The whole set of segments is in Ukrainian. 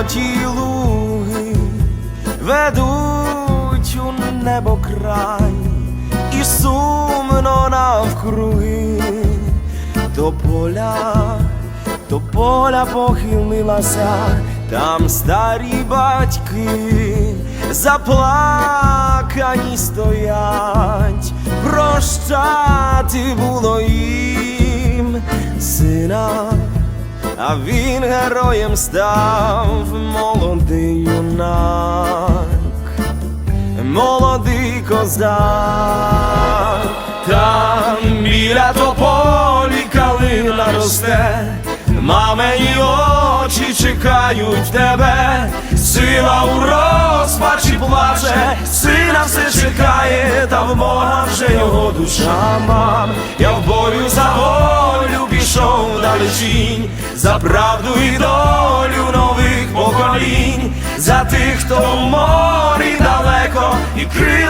золоті луги ведуть у небо край, і сумно навкруги до поля, до поля похилилася, там старі батьки заплакані стоять, прощати було їм сина. А він героєм став молодий юнак, молодий козак, там біля тополі калина росте, мамині очі чекають тебе, сила у розпачі плаче, сина все чекає, та в Бога вже його душа мам. За правду і долю нових поколінь, за тих, хто в морі далеко, і крилами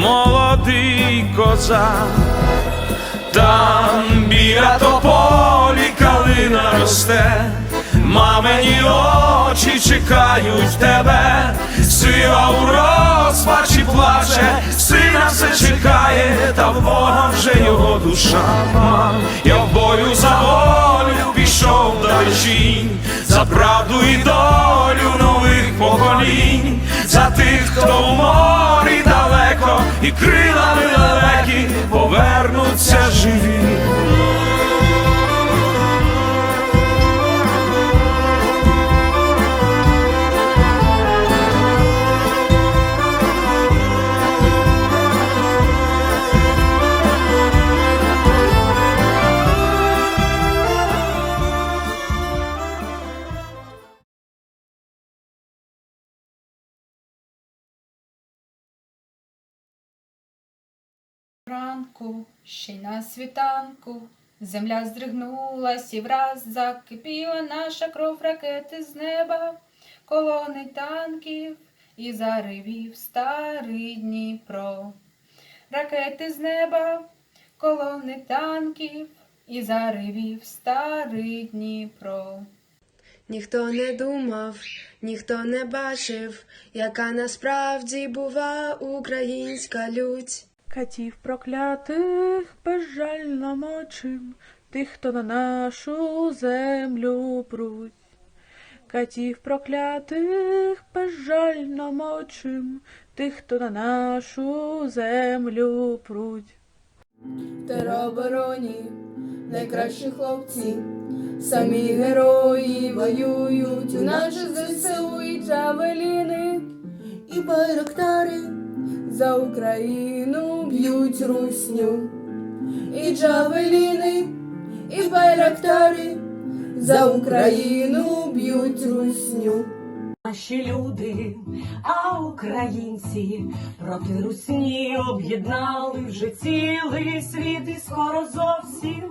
молодий козак, там біля тополі калина росте, мамині очі чекають тебе, сила у розпачі плаче, сина все чекає, та в Бога вже його душа. Мам. Я в бою за волю пішов далечінь, за правду і долю нових поколінь, за тих, хто в і крилами Ранку, ще й на світанку, земля здригнулась і враз закипіла наша кров ракети з неба, колони танків і заривів старий Дніпро. Ракети з неба, колони танків і заривів старий Дніпро. Ніхто не думав, ніхто не бачив, яка насправді бува українська лють. Катів проклятих безжально мочим, тих, хто на нашу землю пруть. Катів проклятих безжально мочим, тих, хто на нашу землю пруть. теробороні найкращі хлопці, самі герої воюють у наші ЗСУ і джавеліни, і байрактари за Україну б'ють русню, і джавеліни, і байрактари за Україну б'ють русню. Наші люди, а українці проти русні об'єднали вже цілий світ, і скоро зовсім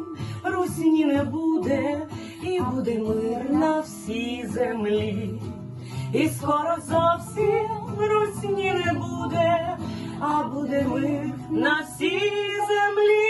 русні не буде, і буде мир на всій землі. І скоро зовсім русні не буде, а буде мир на всій землі.